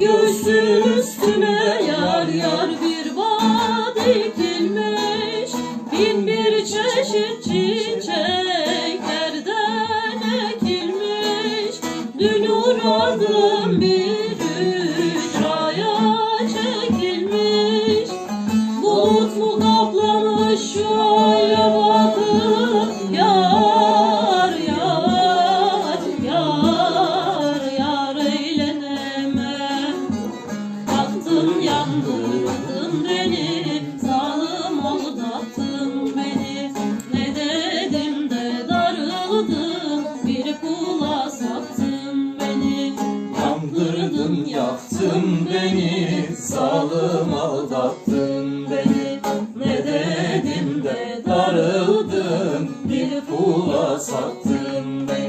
Göğsünün üstüne yar yar bir bağ dikilmiş Bin bir çeşit çiçeklerden ekilmiş. Dün uğradım bir ücraya çekilmiş. Bulut mu kaplamış şöyle yandırdın beni Zalim aldattın beni. Ne dedim de darıldım Bir kula sattın beni. Yandırdın yaktın beni Zalim aldattın beni. Ne dedim de darıldım Bir kula sattın beni.